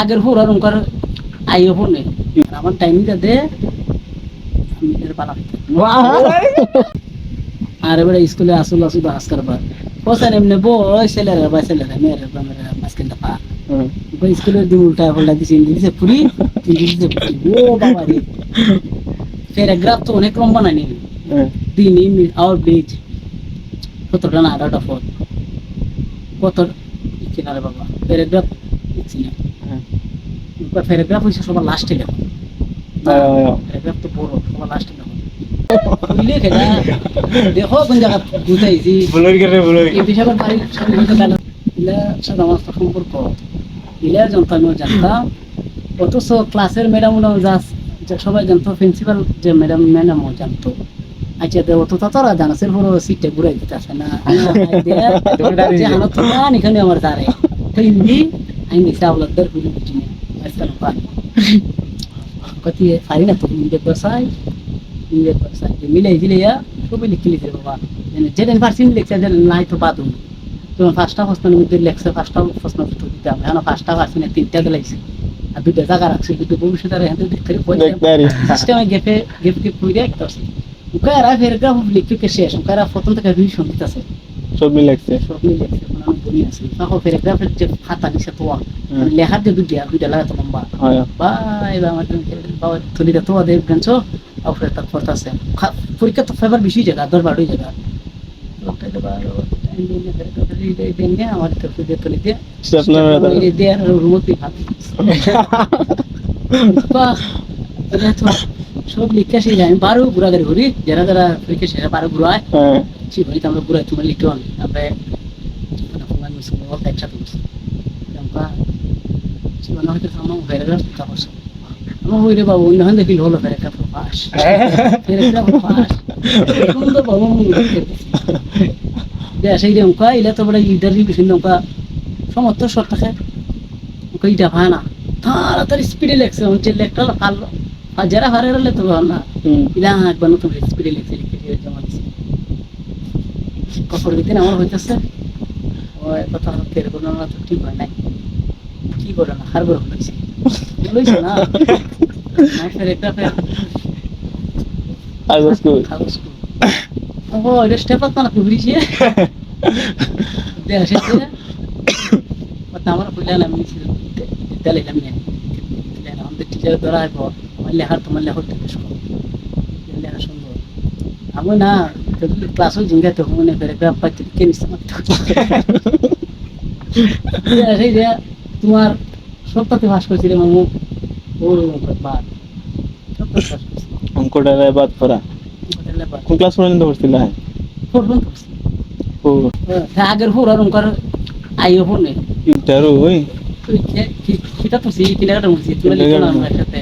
আগের ফুর আর উনকার আইও ফোনে আমার টাইমটা দে আমি এর পালা আর এবারে স্কুলে আসল আসল হাস করবা পোসান এমনি বই ছেলেরা বা ছেলেরা মেয়েরা বা মেয়েরা মাঝখান পা ওই স্কুলের দিন উল্টা পাল্টা দিছে ইংলিশে পুরি ইংলিশে পুরি। ও বাবা রে। প্যারাগ্রাফ তো অনেক লম্বা না। নি দিন ইন আওয়ার বেজ সতেরোটা না আঠারোটা ফোর কত কিনারে বাবা? প্যারাগ্রাফ লিখছি না প্যারাগ্রাফ হয়েছে সবার লাস্টে লেখো। প্যারাগ্রাফ তো বড় সবার লাস্টে লেখো। দেখো কোন জায়গা বুঝাইছি এই বাড়ির সাথে হয়তো গেল ইলা সাথে আমার সম্পর্ক। ইলা জানতো আমিও জানতাম। অথচ ক্লাসের ম্যাডাম সবাই জানতো প্রিন্সিপাল যে ম্যাডাম ম্যাডামও জানতো। আচ্ছা অত তো তোরা জানো সে পুরো সিটে ঘুরাই দিতে আসে না এখানে আমার দাঁড়ে হিন্দি আমি দিছি আওলাদের বুঝে বুঝি আজকাল পাই কতি পারি না তো ইন্ডিয়া বসাই ইন্ডিয়া বসাই মিলাই দিলে ইয়া সবই লিখে লিখে বাবা যেদিন পারছি লিখছে যে নাই তো বাদুন তোমার পাঁচটা প্রশ্নের মধ্যে লেখছে পাঁচটা প্রশ্ন উত্তর দিতে হবে এখন পাঁচটা পারছি না তিনটা দিলাইছে আর দুটো জায়গা রাখছে দুটো ভবিষ্যতে আর এখান থেকে সিস্টেমে গেপে গেপ গেপ করে একটা উকারা প্যারাগ্রাফ লিখে কে শেষ উকারা প্রথম থেকে রিভিশন দিতেছে সব মিলাইছে সব মিলে আছে বলি আছে তখন প্যারাগ্রাফের যে খাতা নিছে তো মানে লেখার যে দুইটা দুইটা লাগা তো লম্বা বা এবার আমার বাবা তুলিটা তো ওদের গেছ অফরে তার পড়তাছে পরীক্ষা তো ফেভার বেশি জায়গা দশ বারোই জায়গা আমার তো দিয়ে দিয়ে দিয়ে রুমত ভাত বাহ সব লিখে সেই আমি বারো ঘুরা গাড়ি ঘুরি যারা যারা লিখে সেরা বারো ঘুরায় হ্যাঁ সেই ঘুরি আমরা ঘুরাই তোমার লিখতে আমরা একসাথে বসে আমরা জীবনে হয়তো আমার প্যারাগ্রাফ তা বসে আমার ওই রে বাবু অন্য দেখি হলো প্যারাগ্রাফ পাস প্যারাগ্রাফ পাস সুন্দর বাবু যে সেই যে উনকা ইলা তো বড় ইদার বিভিন্ন উনকা সমর্থ শর্ট থাকে। উনকা ইটা ভাই না। তাড়াতাড়ি স্পিডে লেখছে যে লেখটা ভালো আর যারা হারে গেলে তো ভালো না ইলা একবার নতুন স্পিডে লেখছে লিখে দিয়ে জমা দিছে কপর দিন আমার হইতেছে ওই কথা হচ্ছে এরকম না তো ঠিক হয় নাই। কি করে না হার বড় হয়েছে লইছে না? না ফের একটা ফের। আর স্কুল ও এটা স্টেপ আপ না কুবরিছে দেখ সেটা কথা আমার না না ক্লাসও জিঙ্গা তো মনে প্যারাগ্রাফ পাইতে কে নিচ্ছে সেই যে তোমার সপ্তাহে পাস করছিলে মামু ওর বাদ সপ্তাহে পাস করছিল অঙ্কটা বাদ পড়া কোন ক্লাস পর্যন্ত পড়ছিল হ্যাঁ ফোরন করছি ও আগের ফোর আর উনকার আইও ফোর নেই ইন্টারও ওই সেটা তো সি কিনারে মুছি তুই লিখো না আমার সাথে